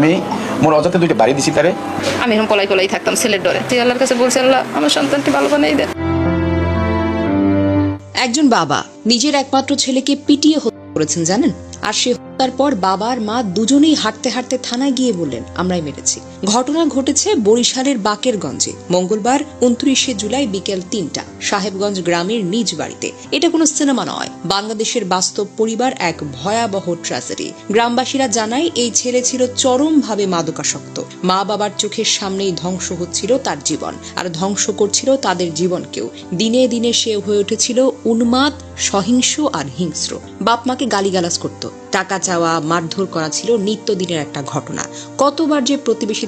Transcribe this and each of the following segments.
আমি মোর অজাতে দুইটা বাড়ি দিছি তারে। আমি এরকম পলাই পলাই থাকতাম ছেলের ডরে। তুই আল্লাহর কাছে বলছি আল্লাহ আমার সন্তানকে ভালো বানাই দেন একজন বাবা নিজের একমাত্র ছেলেকে পিটিয়ে হত্যা করেছেন জানেন? আর সে হত্যার পর বাবার মা দুজনেই হাঁটতে হাঁটতে থানায় গিয়ে বললেন আমরাই মেরেছি। ঘটনা ঘটেছে বরিশালের বাকেরগঞ্জে। মঙ্গলবার উনত্রিশে জুলাই বিকেল তিনটা। সাহেবগঞ্জ গ্রামের নিজ বাড়িতে। এটা কোনো সিনেমা নয়। বাংলাদেশের বাস্তব পরিবার এক ভয়াবহ ট্র্যাজেডি। গ্রামবাসীরা জানায়, এই ছেলে ছিল চরমভাবে মাদকাসক্ত। মা বাবার চোখের সামনেই ধ্বংস হচ্ছিল তার জীবন। আর ধ্বংস করছিল তাদের জীবনকেও। দিনে দিনে সে হয়ে উঠেছিল উন্মাদ, সহিংস আর হিংস্র। বাপ মাকে গালিগালাজ করত। টাকা চাওয়া, মারধর করা ছিল নিত্যদিনের একটা ঘটনা। কতবার যে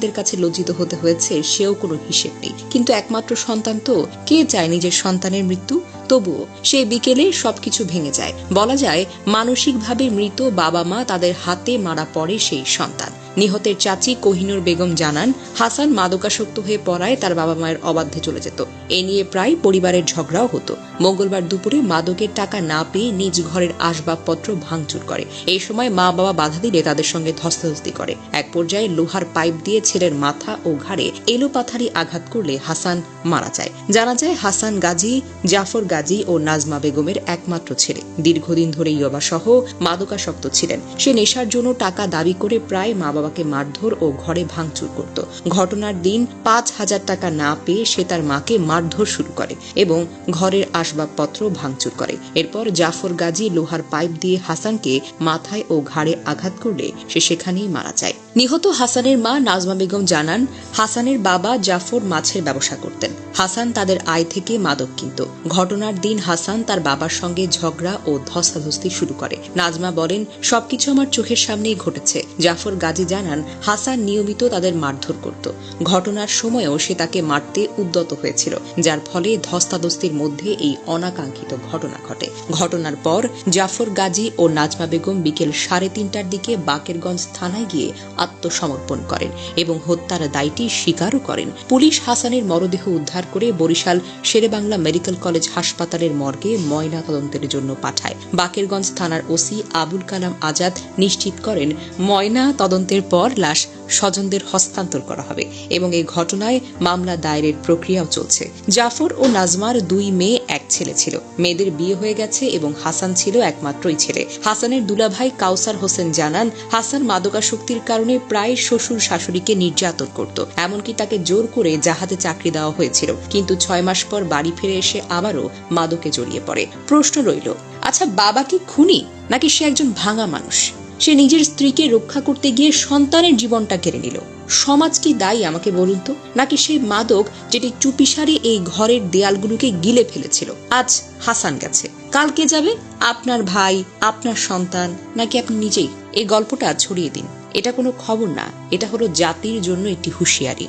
প্রতিবেশীদের কাছে লজ্জিত হতে হয়েছে, সেও কোনো হিসেব নেই। কিন্তু একমাত্র সন্তান তো, কে চায় নিজের সন্তানের মৃত্যু? তবুও সেই বিকেলে সবকিছু ভেঙে যায়। বলা যায়, মানসিকভাবে মৃত বাবা মা তাদের হাতে মারা পড়ে সেই সন্তান। নিহতের চাচি কোহিনুর বেগম জানান, হাসান মাদকাসক্ত হয়ে পড়ায় তার বাবা মায়ের অবাধ্যে চলে যেত। এ নিয়ে প্রায় পরিবারের ঝগড়াও হতো। মঙ্গলবার দুপুরে মাদকের টাকা না পেয়ে নিজ ঘরের আসবাবপত্র ভাঙচুর করে। এই সময় মা বাবা বাধা দিলে তাদের সঙ্গে ধস্তাধস্তি করে। এক পর্যায়ে লোহার পাইপ দিয়ে ছেলের মাথা ও ঘাড়ে এলোপাথারি আঘাত করলে হাসান মারা যায়। জানা যায়, হাসান গাজী, জাফর গাজী ও নাজমা বেগমের একমাত্র ছেলে। দীর্ঘদিন ধরে ইয়বা সহ মাদকাসক্ত ছিলেন। সে নেশার জন্য টাকা দাবি করে প্রায় মা বাবাকে মারধর ও ঘরে ভাঙচুর করত। ঘটনার দিন পাঁচ হাজার টাকা না পেয়ে সে তার মাকে মারধর শুরু করে এবং ঘরের আসবাবপত্র ভাঙচুর করে। এরপর জাফর গাজী লোহার পাইপ দিয়ে হাসানকে মাথায় ও ঘাড়ে আঘাত করলে সে সেখানেই মারা যায়। নিহত হাসানের মা নাজমা বেগম জানান, হাসানের বাবা জাফর মাছের ব্যবসা করতেন। হাসান তাদের আয় থেকে মাদক কিনত। ঘটনার দিন হাসান তার বাবার সঙ্গে ঝগড়া ও ধস্তাধস্তি শুরু করে। নাজমা বলেন, সবকিছু আমার চোখের সামনেই ঘটেছে। জাফর গাজী জানান, হাসান নিয়মিত তাদের মারধর করত। ঘটনার সময়ও সে তাকে মারতে উদ্যত হয়েছিল, যার ফলে ধস্তাধস্তির মধ্যে এই অনাকাঙ্ক্ষিত ঘটনা ঘটে। ঘটনার পর জাফর গাজী ও নাজমা বেগম বিকেল সাড়ে তিনটার দিকে বাকেরগঞ্জ থানায় গিয়ে আত্মসমর্পণ করেন এবং হত্যার দায়টি স্বীকারও করেন। পুলিশ হাসানের মরদেহ উদ্ধার করে বরিশাল শেরেবাংলা মেডিকেল কলেজ হাসপাতালের মর্গে ময়না তদন্তের জন্য পাঠায়। বাকেরগঞ্জ থানার ওসি আবুল কালাম আজাদ নিশ্চিত করেন ময়না তদন্তের পর লাশ স্বজনদের হস্তান্তর করা হবে এবং এই ঘটনায় মামলা দায়েরের প্রক্রিয়াও চলছে। জাফর ও নাজমার দুই মেয়ে, এক ছেলে ছিল। মেয়েদের বিয়ে হয়ে গেছে এবং হাসান ছিল একমাত্রই ছেলে। হাসানের দুলাভাই কাউসার হোসেন জানান, হাসান মাদকাসক্তির কারণে প্রায় শ্বশুর শাশুড়িকে নির্যাতন করত। এমনকি তাকে জোর করে জাহাজে চাকরি দেওয়া হয়েছিল। কিন্তু ছয় মাস পর বাড়ি ফিরে এসে আবারও মাদকে জড়িয়ে পড়ে। প্রশ্ন রইল আচ্ছা বাবা কি খুনি? নাকি সে একজন ভাঙা মানুষ? সে নিজের স্ত্রীকে রক্ষা করতে গিয়ে সন্তানের জীবনটা কেড়ে নিল। সমাজ কি দায়ী আমাকে বলুন তো? নাকি সেই মাদক যেটি চুপিসারে এই ঘরের দেয়ালগুলোকে গিলে ফেলেছিল? আজ হাসান গেছে। কালকে যাবে? আপনার ভাই, আপনার সন্তান, নাকি আপনি নিজেই? এই গল্পটা ছড়িয়ে দিন। এটা কোনো খবর না। এটা হলো জাতির জন্য একটি হুঁশিয়ারি।